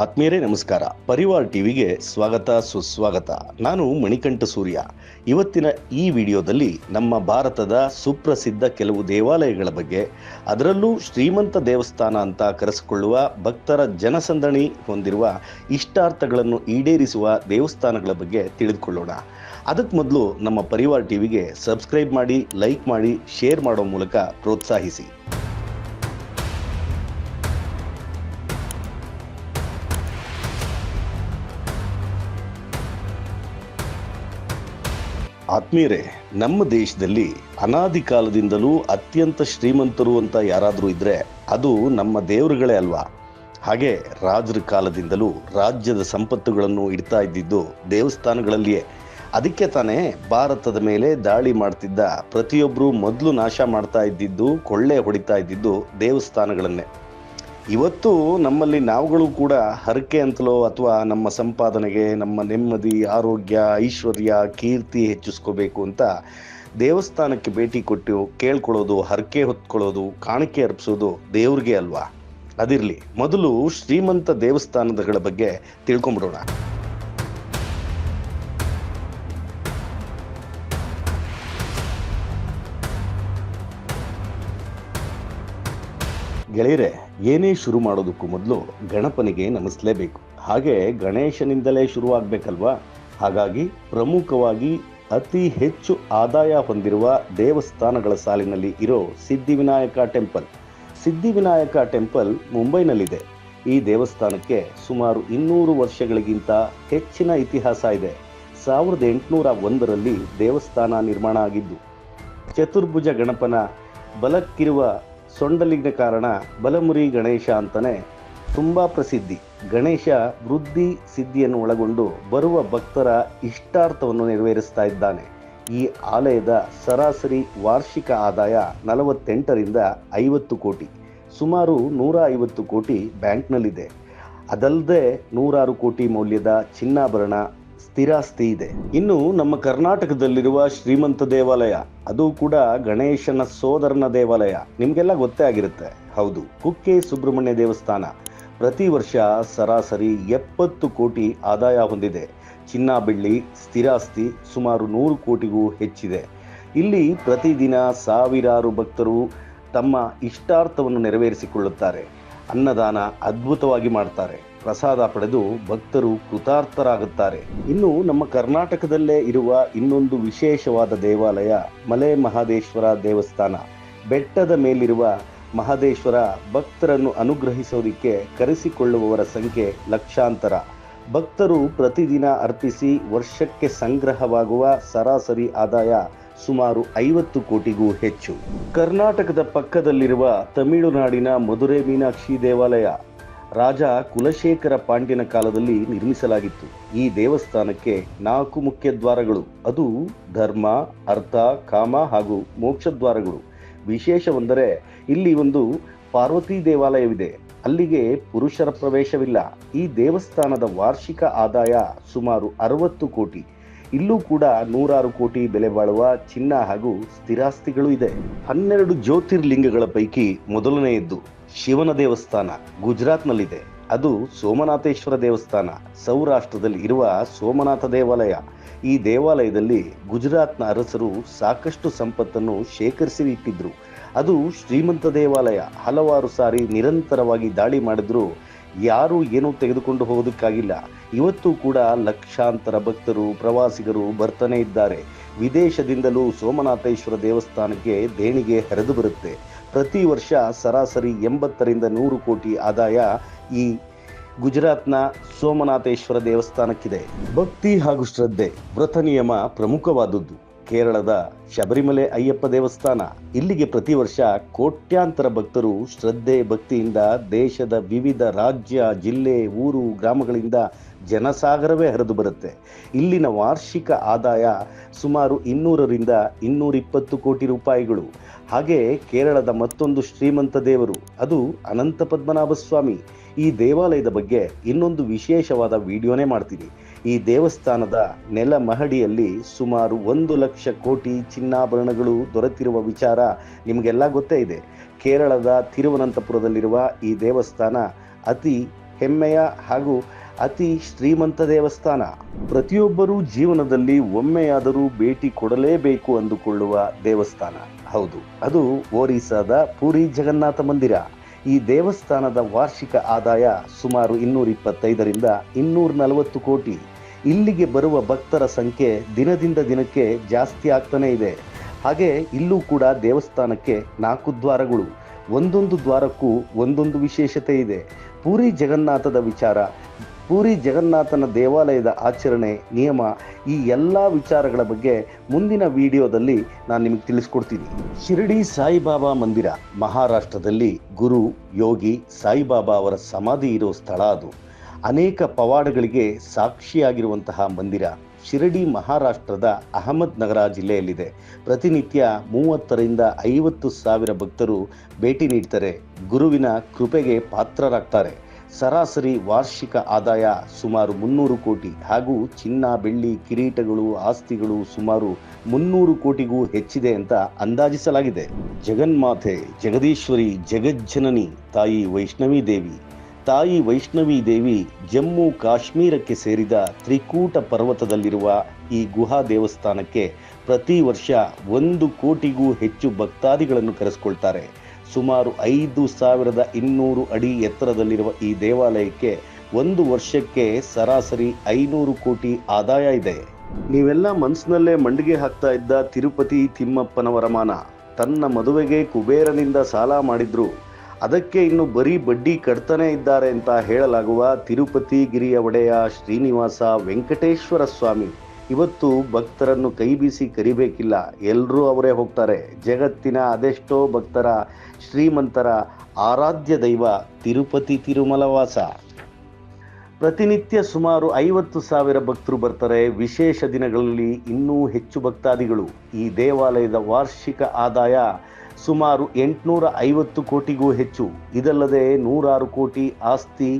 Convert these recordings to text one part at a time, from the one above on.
ಆತ್ಮೀಯರೇ, ನಮಸ್ಕಾರ. ಪರಿವಾರ್ ಟಿವಿಗೆ ಸ್ವಾಗತ, ಸುಸ್ವಾಗತ. ನಾನು ಮಣಿಕಂಠ ಸೂರ್ಯ. ಇವತ್ತಿನ ಈ ವಿಡಿಯೋದಲ್ಲಿ ನಮ್ಮ ಭಾರತದ ಸುಪ್ರಸಿದ್ಧ ಕೆಲವು ದೇವಾಲಯಗಳ ಬಗ್ಗೆ, ಅದರಲ್ಲೂ ಶ್ರೀಮಂತ ದೇವಸ್ಥಾನ ಅಂತ ಕರೆಸಿಕೊಳ್ಳುವ ಭಕ್ತರ ಜನಸಂದಣಿ ಹೊಂದಿರುವ ಇಷ್ಟಾರ್ಥಗಳನ್ನು ಈಡೇರಿಸುವ ದೇವಸ್ಥಾನಗಳ ಬಗ್ಗೆ ತಿಳಿದುಕೊಳ್ಳೋಣ. ಅದಕ್ಕೆ ಮೊದಲು ನಮ್ಮ ಪರಿವಾರ್ ಟಿವಿಗೆ ಸಬ್ಸ್ಕ್ರೈಬ್ ಮಾಡಿ, ಲೈಕ್ ಮಾಡಿ, ಶೇರ್ ಮಾಡೋ ಮೂಲಕ ಪ್ರೋತ್ಸಾಹಿಸಿ. ಆತ್ಮೀಯರೇ, ನಮ್ಮ ದೇಶದಲ್ಲಿ ಅನಾದಿ ಕಾಲದಿಂದಲೂ ಅತ್ಯಂತ ಶ್ರೀಮಂತರು ಅಂತ ಯಾರಾದರೂ ಇದ್ರೆ ಅದು ನಮ್ಮ ದೇವರುಗಳೇ ಅಲ್ವಾ? ಹಾಗೆ ರಾಜರ ಕಾಲದಿಂದಲೂ ರಾಜ್ಯದ ಸಂಪತ್ತುಗಳನ್ನು ಇಡ್ತಾ ಇದ್ದಿದ್ದು ದೇವಸ್ಥಾನಗಳಲ್ಲಿಯೇ. ಅದಕ್ಕೆ ತಾನೇ ಭಾರತದ ಮೇಲೆ ದಾಳಿ ಮಾಡ್ತಿದ್ದ ಪ್ರತಿಯೊಬ್ಬರು ಮೊದಲು ನಾಶ ಮಾಡ್ತಾ ಇದ್ದಿದ್ದು, ಕೊಳ್ಳೆ ಹೊಡಿತಾ ಇದ್ದಿದ್ದು ದೇವಸ್ಥಾನಗಳನ್ನೇ. ಇವತ್ತು ನಮ್ಮಲ್ಲಿ ನಾವುಗಳು ಕೂಡ ಹರಕೆ ಅಂತಲೋ ಅಥವಾ ನಮ್ಮ ಸಂಪಾದನೆಗೆ, ನಮ್ಮ ನೆಮ್ಮದಿ, ಆರೋಗ್ಯ, ಐಶ್ವರ್ಯ, ಕೀರ್ತಿ ಹೆಚ್ಚಿಸ್ಕೋಬೇಕು ಅಂತ ದೇವಸ್ಥಾನಕ್ಕೆ ಭೇಟಿ ಕೊಟ್ಟು ಕೇಳ್ಕೊಳ್ಳೋದು, ಹರಕೆ ಹೊತ್ಕೊಳ್ಳೋದು, ಕಾಣಿಕೆ ಅರ್ಪಿಸೋದು ದೇವ್ರಿಗೆ ಅಲ್ವಾ? ಅದಿರಲಿ. ಮೊದಲು ಶ್ರೀಮಂತ ದೇವಸ್ಥಾನಗಳ ಬಗ್ಗೆ ತಿಳ್ಕೊಂಬಿಡೋಣ. ಗೆಳೆಯರೆ, ಏನೇ ಶುರು ಮಾಡೋದಕ್ಕೂ ಮೊದಲು ಗಣಪನಿಗೆ ನಮಿಸಲೇಬೇಕು. ಹಾಗೆ ಗಣೇಶನಿಂದಲೇ ಶುರುವಾಗಬೇಕಲ್ವಾ? ಹಾಗಾಗಿ ಪ್ರಮುಖವಾಗಿ ಅತಿ ಹೆಚ್ಚು ಆದಾಯ ಹೊಂದಿರುವ ದೇವಸ್ಥಾನಗಳ ಸಾಲಿನಲ್ಲಿ ಇರೋ ಸಿದ್ಧಿವಿನಾಯಕ ಟೆಂಪಲ್. ಸಿದ್ಧಿವಿನಾಯಕ ಟೆಂಪಲ್ ಮುಂಬೈನಲ್ಲಿದೆ. ಈ ದೇವಸ್ಥಾನಕ್ಕೆ ಸುಮಾರು ಇನ್ನೂರು ವರ್ಷಗಳಿಗಿಂತ ಹೆಚ್ಚಿನ ಇತಿಹಾಸ ಇದೆ. ಸಾವಿರದ ಎಂಟುನೂರ ಒಂದರಲ್ಲಿ ದೇವಸ್ಥಾನ ನಿರ್ಮಾಣ ಆಗಿದ್ದು, ಚತುರ್ಭುಜ ಗಣಪನ ಬಲಕ್ಕಿರುವ ಸೊಂಡಲಿನ ಕಾರಣ ಬಲಮುರಿ ಗಣೇಶ ಅಂತಲೇ ತುಂಬ ಪ್ರಸಿದ್ಧಿ. ಗಣೇಶ ವೃದ್ಧಿ ಸಿದ್ಧಿಯನ್ನು ಒಳಗೊಂಡು ಬರುವ ಭಕ್ತರ ಇಷ್ಟಾರ್ಥವನ್ನು ನೆರವೇರಿಸ್ತಾ ಇದ್ದಾನೆ. ಈ ಆಲಯದ ಸರಾಸರಿ ವಾರ್ಷಿಕ ಆದಾಯ ನಲವತ್ತೆಂಟರಿಂದ ಐವತ್ತು ಕೋಟಿ. ಸುಮಾರು ನೂರ ಐವತ್ತು ಕೋಟಿ ಬ್ಯಾಂಕ್ನಲ್ಲಿದೆ. ಅದಲ್ಲದೆ ನೂರಾರು ಕೋಟಿ ಮೌಲ್ಯದ ಚಿನ್ನಾಭರಣ ಸ್ಥಿರಾಸ್ತಿ ಇದೆ. ಇನ್ನು ನಮ್ಮ ಕರ್ನಾಟಕದಲ್ಲಿರುವ ಶ್ರೀಮಂತ ದೇವಾಲಯ, ಅದು ಕೂಡ ಗಣೇಶನ ಸೋದರನ ದೇವಾಲಯ. ನಿಮಗೆಲ್ಲ ಗೊತ್ತೇ ಆಗಿರುತ್ತೆ. ಹೌದು, ಕುಕ್ಕೆ ಸುಬ್ರಹ್ಮಣ್ಯ ದೇವಸ್ಥಾನ ಪ್ರತಿ ವರ್ಷ ಸರಾಸರಿ ಎಪ್ಪತ್ತು ಕೋಟಿ ಆದಾಯ ಹೊಂದಿದೆ. ಚಿನ್ನ ಬೆಳ್ಳಿ ಸ್ಥಿರಾಸ್ತಿ ಸುಮಾರು ನೂರು ಕೋಟಿಗೂ ಹೆಚ್ಚಿದೆ. ಇಲ್ಲಿ ಪ್ರತಿದಿನ ಸಾವಿರಾರು ಭಕ್ತರು ತಮ್ಮ ಇಷ್ಟಾರ್ಥವನ್ನು ನೆರವೇರಿಸಿಕೊಳ್ಳುತ್ತಾರೆ. ಅನ್ನದಾನ ಅದ್ಭುತವಾಗಿ ಮಾಡ್ತಾರೆ. ಪ್ರಸಾದ ಪಡೆದು ಭಕ್ತರು ಕೃತಾರ್ಥರಾಗುತ್ತಾರೆ. ಇನ್ನು ನಮ್ಮ ಕರ್ನಾಟಕದಲ್ಲೇ ಇರುವ ಇನ್ನೊಂದು ವಿಶೇಷವಾದ ದೇವಾಲಯ ಮಲೆ ಮಹಾದೇಶ್ವರ ದೇವಸ್ಥಾನ. ಬೆಟ್ಟದ ಮೇಲಿರುವ ಮಹದೇಶ್ವರ ಭಕ್ತರನ್ನು ಅನುಗ್ರಹಿಸೋದಿಕ್ಕೆ ಕರೆಸಿಕೊಳ್ಳುವವರ ಸಂಖ್ಯೆ ಲಕ್ಷಾಂತರ. ಭಕ್ತರು ಪ್ರತಿದಿನ ಅರ್ಪಿಸಿ ವರ್ಷಕ್ಕೆ ಸಂಗ್ರಹವಾಗುವ ಸರಾಸರಿ ಆದಾಯ ಸುಮಾರು ಐವತ್ತು ಕೋಟಿಗೂ ಹೆಚ್ಚು. ಕರ್ನಾಟಕದ ಪಕ್ಕದಲ್ಲಿರುವ ತಮಿಳುನಾಡಿನ ಮಧುರೆ ಮೀನಾಕ್ಷಿ ದೇವಾಲಯ ರಾಜ ಕುಲಶೇಖರ ಪಾಂಡ್ಯನ ಕಾಲದಲ್ಲಿ ನಿರ್ಮಿಸಲಾಗಿತ್ತು. ಈ ದೇವಸ್ಥಾನಕ್ಕೆ ನಾಲ್ಕು ಮುಖ್ಯ ದ್ವಾರಗಳು, ಅದು ಧರ್ಮ, ಅರ್ಥ, ಕಾಮ ಹಾಗೂ ಮೋಕ್ಷ ದ್ವಾರಗಳು. ವಿಶೇಷವೆಂದರೆ ಇಲ್ಲಿ ಒಂದು ಪಾರ್ವತಿ ದೇವಾಲಯವಿದೆ. ಅಲ್ಲಿಗೆ ಪುರುಷರ ಪ್ರವೇಶವಿಲ್ಲ. ಈ ದೇವಸ್ಥಾನದ ವಾರ್ಷಿಕ ಆದಾಯ ಸುಮಾರು ಅರವತ್ತು ಕೋಟಿ. ಇಲ್ಲೂ ಕೂಡ ನೂರಾರು ಕೋಟಿ ಬೆಲೆ ಬಾಳುವ ಚಿನ್ನ ಹಾಗೂ ಸ್ಥಿರಾಸ್ತಿಗಳು ಇದೆ. ಹನ್ನೆರಡು ಜ್ಯೋತಿರ್ಲಿಂಗಗಳ ಪೈಕಿ ಮೊದಲನೆಯದ್ದು. ಶಿವನ ದೇವಸ್ಥಾನ ಗುಜರಾತ್ನಲ್ಲಿದೆ. ಅದು ಸೋಮನಾಥೇಶ್ವರ ದೇವಸ್ಥಾನ. ಸೌರಾಷ್ಟ್ರದಲ್ಲಿ ಇರುವ ಸೋಮನಾಥ ದೇವಾಲಯ. ಈ ದೇವಾಲಯದಲ್ಲಿ ಗುಜರಾತ್ನ ಅರಸರು ಸಾಕಷ್ಟು ಸಂಪತ್ತನ್ನು ಶೇಖರಿಸಿ ಇಟ್ಟಿದ್ರು. ಅದು ಶ್ರೀಮಂತ ದೇವಾಲಯ. ಹಲವಾರು ಸಾರಿ ನಿರಂತರವಾಗಿ ದಾಳಿ ಮಾಡಿದ್ರು. ಯಾರು ಏನೂ ತೆಗೆದುಕೊಂಡು ಹೋಗೋದಕ್ಕಾಗಿಲ್ಲ. ಇವತ್ತು ಕೂಡ ಲಕ್ಷಾಂತರ ಭಕ್ತರು, ಪ್ರವಾಸಿಗರು ಬರ್ತಾನೆ ಇದ್ದಾರೆ. ವಿದೇಶದಿಂದಲೂ ಸೋಮನಾಥೇಶ್ವರ ದೇವಸ್ಥಾನಕ್ಕೆ ದೇಣಿಗೆ ಹರಿದು ಬರುತ್ತೆ. ಪ್ರತಿ ವರ್ಷ ಸರಾಸರಿ ಎಂಬತ್ತರಿಂದ ನೂರು ಕೋಟಿ ಆದಾಯ ಈ ಗುಜರಾತ್ನ ಸೋಮನಾಥೇಶ್ವರ ದೇವಸ್ಥಾನಕ್ಕಿದೆ. ಭಕ್ತಿ ಹಾಗೂ ಶ್ರದ್ಧೆ, ವ್ರತ ನಿಯಮ ಪ್ರಮುಖವಾದದ್ದು. ಕೇರಳದ ಶಬರಿಮಲೆ ಅಯ್ಯಪ್ಪ ದೇವಸ್ಥಾನ. ಇಲ್ಲಿಗೆ ಪ್ರತಿ ವರ್ಷ ಕೋಟ್ಯಾಂತರ ಭಕ್ತರು ಶ್ರದ್ಧೆ, ಭಕ್ತಿಯಿಂದ ದೇಶದ ವಿವಿಧ ರಾಜ್ಯ, ಜಿಲ್ಲೆ, ಊರು, ಗ್ರಾಮಗಳಿಂದ ಜನಸಾಗರವೇ ಹರಿದು ಬರುತ್ತೆ. ಇಲ್ಲಿನ ವಾರ್ಷಿಕ ಆದಾಯ ಸುಮಾರು ಇನ್ನೂರರಿಂದ ಇನ್ನೂರಿಪ್ಪತ್ತು ಕೋಟಿ ರೂಪಾಯಿಗಳು. ಹಾಗೆ ಕೇರಳದ ಮತ್ತೊಂದು ಶ್ರೀಮಂತ ದೇವರು, ಅದು ಅನಂತ ಪದ್ಮನಾಭ ಸ್ವಾಮಿ ಈ ದೇವಾಲಯದ ಬಗ್ಗೆ ಇನ್ನೊಂದು ವಿಶೇಷವಾದ ವಿಡಿಯೋನೇ ಮಾಡ್ತೀನಿ. ಈ ದೇವಸ್ಥಾನದ ನೆಲ ಮಹಡಿಯಲ್ಲಿ ಸುಮಾರು ಒಂದು ಲಕ್ಷ ಕೋಟಿ ಚಿನ್ನಾಭರಣಗಳು ದೊರೆತಿರುವ ವಿಚಾರ ನಿಮಗೆಲ್ಲ ಗೊತ್ತೇ ಇದೆ. ಕೇರಳದ ತಿರುವನಂತಪುರದಲ್ಲಿರುವ ಈ ದೇವಸ್ಥಾನ ಅತಿ ಹೆಮ್ಮೆಯ ಹಾಗೂ ಅತಿ ಶ್ರೀಮಂತ ದೇವಸ್ಥಾನ. ಪ್ರತಿಯೊಬ್ಬರೂ ಜೀವನದಲ್ಲಿ ಒಮ್ಮೆಯಾದರೂ ಭೇಟಿ ಕೊಡಲೇಬೇಕು ಅಂದುಕೊಳ್ಳುವ ದೇವಸ್ಥಾನ. ಹೌದು, ಅದು ಒರಿಸ್ಸಾದ ಪುರಿ ಜಗನ್ನಾಥ ಮಂದಿರ. ಈ ದೇವಸ್ಥಾನದ ವಾರ್ಷಿಕ ಆದಾಯ ಸುಮಾರು ಇನ್ನೂರ ಇಪ್ಪತ್ತೈದರಿಂದ ಇನ್ನೂರ ನಲವತ್ತು ಕೋಟಿ. ಇಲ್ಲಿಗೆ ಬರುವ ಭಕ್ತರ ಸಂಖ್ಯೆ ದಿನದಿಂದ ದಿನಕ್ಕೆ ಜಾಸ್ತಿ ಆಗ್ತಾನೆ ಇದೆ. ಹಾಗೆ ಇಲ್ಲೂ ಕೂಡ ದೇವಸ್ಥಾನಕ್ಕೆ ನಾಲ್ಕು ದ್ವಾರಗಳು. ಒಂದೊಂದು ದ್ವಾರಕ್ಕೂ ಒಂದೊಂದು ವಿಶೇಷತೆ ಇದೆ. ಪೂರಿ ಜಗನ್ನಾಥದ ವಿಚಾರ ಪೂರಿ ಜಗನ್ನಾಥನ ದೇವಾಲಯದ ಆಚರಣೆ, ನಿಯಮ, ಈ ಎಲ್ಲ ವಿಚಾರಗಳ ಬಗ್ಗೆ ಮುಂದಿನ ವಿಡಿಯೋದಲ್ಲಿ ನಾನು ನಿಮಗೆ ತಿಳಿಸ್ಕೊಡ್ತೀನಿ. ಶಿರಡಿ ಸಾಯಿಬಾಬಾ ಮಂದಿರ, ಮಹಾರಾಷ್ಟ್ರದಲ್ಲಿ ಗುರು ಯೋಗಿ ಸಾಯಿಬಾಬಾ ಅವರ ಸಮಾಧಿ ಇರೋ ಸ್ಥಳ ಅದು. ಅನೇಕ ಪವಾಡಗಳಿಗೆ ಸಾಕ್ಷಿಯಾಗಿರುವಂತಹ ಮಂದಿರ ಶಿರಡಿ ಮಹಾರಾಷ್ಟ್ರದ ಅಹಮದ್ ನಗರ ಜಿಲ್ಲೆಯಲ್ಲಿದೆ. ಪ್ರತಿನಿತ್ಯ ಮೂವತ್ತರಿಂದ ಐವತ್ತು ಸಾವಿರ ಭಕ್ತರು ಭೇಟಿ ನೀಡ್ತಾರೆ, ಗುರುವಿನ ಕೃಪೆಗೆ ಪಾತ್ರರಾಗ್ತಾರೆ. ಸರಾಸರಿ ವಾರ್ಷಿಕ ಆದಾಯ ಸುಮಾರು ಮುನ್ನೂರು ಕೋಟಿ ಹಾಗೂ ಚಿನ್ನ, ಬೆಳ್ಳಿ, ಕಿರೀಟಗಳು, ಆಸ್ತಿಗಳು ಸುಮಾರು ಮುನ್ನೂರು ಕೋಟಿಗೂ ಹೆಚ್ಚಿದೆ ಅಂತ ಅಂದಾಜಿಸಲಾಗಿದೆ. ಜಗನ್ಮಾತೆ, ಜಗದೀಶ್ವರಿ, ಜಗಜ್ಜನನಿ, ತಾಯಿ ವೈಷ್ಣವಿ ದೇವಿ. ತಾಯಿ ವೈಷ್ಣವಿ ದೇವಿ ಜಮ್ಮು ಕಾಶ್ಮೀರಕ್ಕೆ ಸೇರಿದ ತ್ರಿಕೂಟ ಪರ್ವತದಲ್ಲಿರುವ ಈ ಗುಹಾ ದೇವಸ್ಥಾನಕ್ಕೆ ಪ್ರತಿ ವರ್ಷ ಒಂದು ಕೋಟಿಗೂ ಹೆಚ್ಚು ಭಕ್ತಾದಿಗಳನ್ನು ಕರೆಸ್ಕೊಳ್ತಾರೆ. ಸುಮಾರು ಐದು ಸಾವಿರದ ಇನ್ನೂರು ಅಡಿ ಎತ್ತರದಲ್ಲಿರುವ ಈ ದೇವಾಲಯಕ್ಕೆ ಒಂದು ವರ್ಷಕ್ಕೆ ಸರಾಸರಿ ಐನೂರು ಕೋಟಿ ಆದಾಯ ಇದೆ. ನೀವೆಲ್ಲ ಮನಸ್ಸಿನಲ್ಲೇ ಮಂಡಿಗೆ ಹಾಕ್ತಾ ಇದ್ದ ತಿರುಪತಿ ತಿಮ್ಮಪ್ಪನ ವರಮಾನ ತನ್ನ ಮದುವೆಗೆ ಕುಬೇರನಿಂದ ಸಾಲ ಮಾಡಿದ್ರು. ಅದಕ್ಕೆ ಇನ್ನು ಬರೀ ಬಡ್ಡಿ ಕಟ್ತಾನೆ ಇದ್ದಾರೆ ಅಂತ ಹೇಳಲಾಗುವ ತಿರುಪತಿ ಗಿರಿಯ ಒಡೆಯ ಶ್ರೀನಿವಾಸ ವೆಂಕಟೇಶ್ವರ ಸ್ವಾಮಿ ಇವತ್ತು ಭಕ್ತರನ್ನು ಕೈ ಬೀಸಿ ಕರಿಬೇಕಿಲ್ಲ ಎಲ್ಲರೂ ಅವರೇ ಹೋಗ್ತಾರೆ. ಜಗತ್ತಿನ ಅದೆಷ್ಟೋ ಭಕ್ತರ, ಶ್ರೀಮಂತರ ಆರಾಧ್ಯ ದೈವ ತಿರುಪತಿ ತಿರುಮಲವಾಸ. ಪ್ರತಿನಿತ್ಯ ಸುಮಾರು ಐವತ್ತು ಸಾವಿರ ಭಕ್ತರು ಬರ್ತಾರೆ. ವಿಶೇಷ ದಿನಗಳಲ್ಲಿ ಇನ್ನೂ ಹೆಚ್ಚು ಭಕ್ತಾದಿಗಳು. ಈ ದೇವಾಲಯದ ವಾರ್ಷಿಕ ಆದಾಯ ಸುಮಾರು ಎಂಟುನೂರ ಐವತ್ತು ಕೋಟಿಗೂ ಹೆಚ್ಚು. ಇದಲ್ಲದೆ ನೂರಾರು ಕೋಟಿ ಆಸ್ತಿ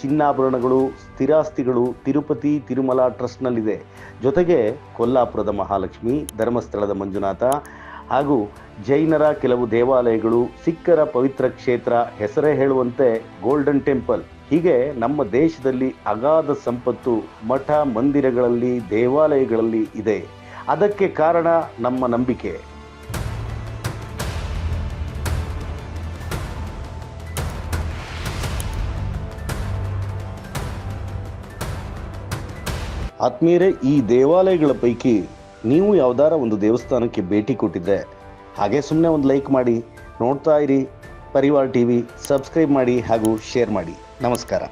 ಚಿನ್ನಾಭರಣಗಳು, ಸ್ಥಿರಾಸ್ತಿಗಳು ತಿರುಪತಿ ತಿರುಮಲ ಟ್ರಸ್ಟ್ನಲ್ಲಿದೆ. ಜೊತೆಗೆ ಕೊಲ್ಲಾಪುರದ ಮಹಾಲಕ್ಷ್ಮಿ, ಧರ್ಮಸ್ಥಳದ ಮಂಜುನಾಥ ಹಾಗೂ ಜೈನರ ಕೆಲವು ದೇವಾಲಯಗಳು ಸಿಖ್ಖರ ಪವಿತ್ರ ಕ್ಷೇತ್ರ ಹೆಸರೇ ಹೇಳುವಂತೆ ಗೋಲ್ಡನ್ ಟೆಂಪಲ್. ಹೀಗೆ ನಮ್ಮ ದೇಶದಲ್ಲಿ ಅಗಾಧ ಸಂಪತ್ತು ಮಠ ಮಂದಿರಗಳಲ್ಲಿ ದೇವಾಲಯಗಳಲ್ಲಿ ಇದೆ. ಅದಕ್ಕೆ ಕಾರಣ ನಮ್ಮ ನಂಬಿಕೆ. ಆತ್ಮೀಯರೇ, ಈ ದೇವಾಲಯಗಳ ಪೈಕಿ ನೀವು ಯಾವ್ದಾರ ಒಂದು ದೇವಸ್ಥಾನಕ್ಕೆ ಭೇಟಿ ಕೊಟ್ಟಿದ್ರೆ ಹಾಗೆ ಸುಮ್ಮನೆ ಒಂದು ಲೈಕ್ ಮಾಡಿ, ನೋಡ್ತಾ ಇರಿ, ಪರಿವಾರ್ ಟಿವಿ, ಸಬ್ಸ್ಕ್ರೈಬ್ ಮಾಡಿ ಹಾಗೂ ಶೇರ್ ಮಾಡಿ. ನಮಸ್ಕಾರ.